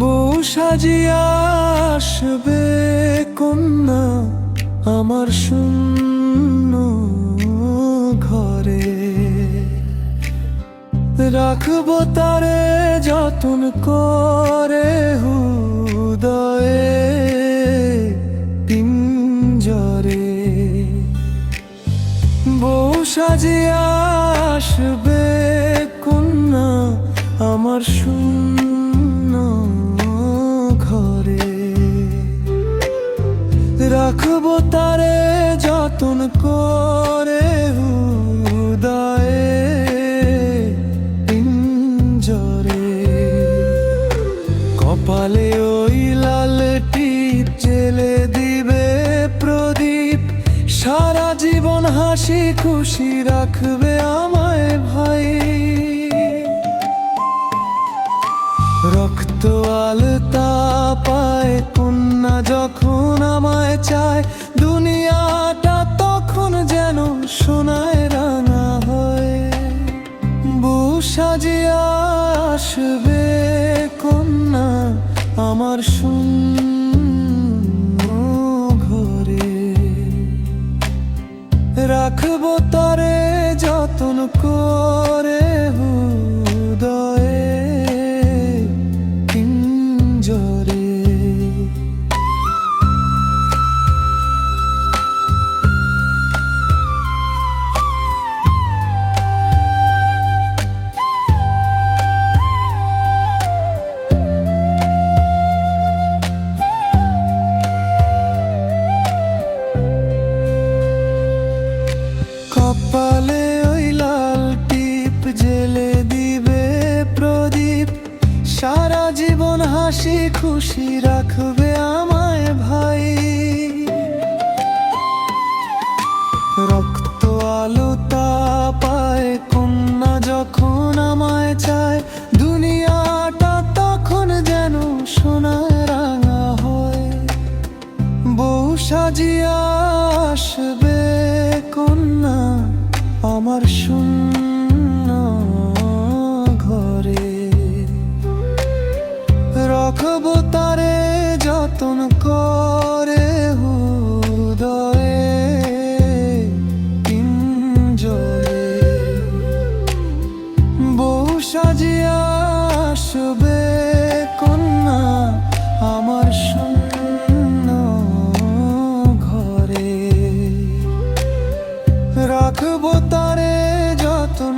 বউ সাজিয়া আসবে কন্যা আমার শূন্য ঘরে। রাখব তারে যতন করে হুদয়ে পিঞ্জরে। বউ সাজিয়া আসবে কন্যা আমার শূন্য পিঞ্জরে কপালে ওই লাল টিপ জেলে দিবে প্রদীপ। সারা জীবন হাসি খুশি রাখবে আমায় ভাই রক্ত আলতা পায় কন্যা যখন আমায় চায়। দুনিয়াটা তখন যেন সোনায় আমার শূন্য ঘরে। রাখব তারে যতন করে। জেলে দিবে প্রদীপ। সারা জীবন হাসি খুশি রাখবে রাখব তারে যতন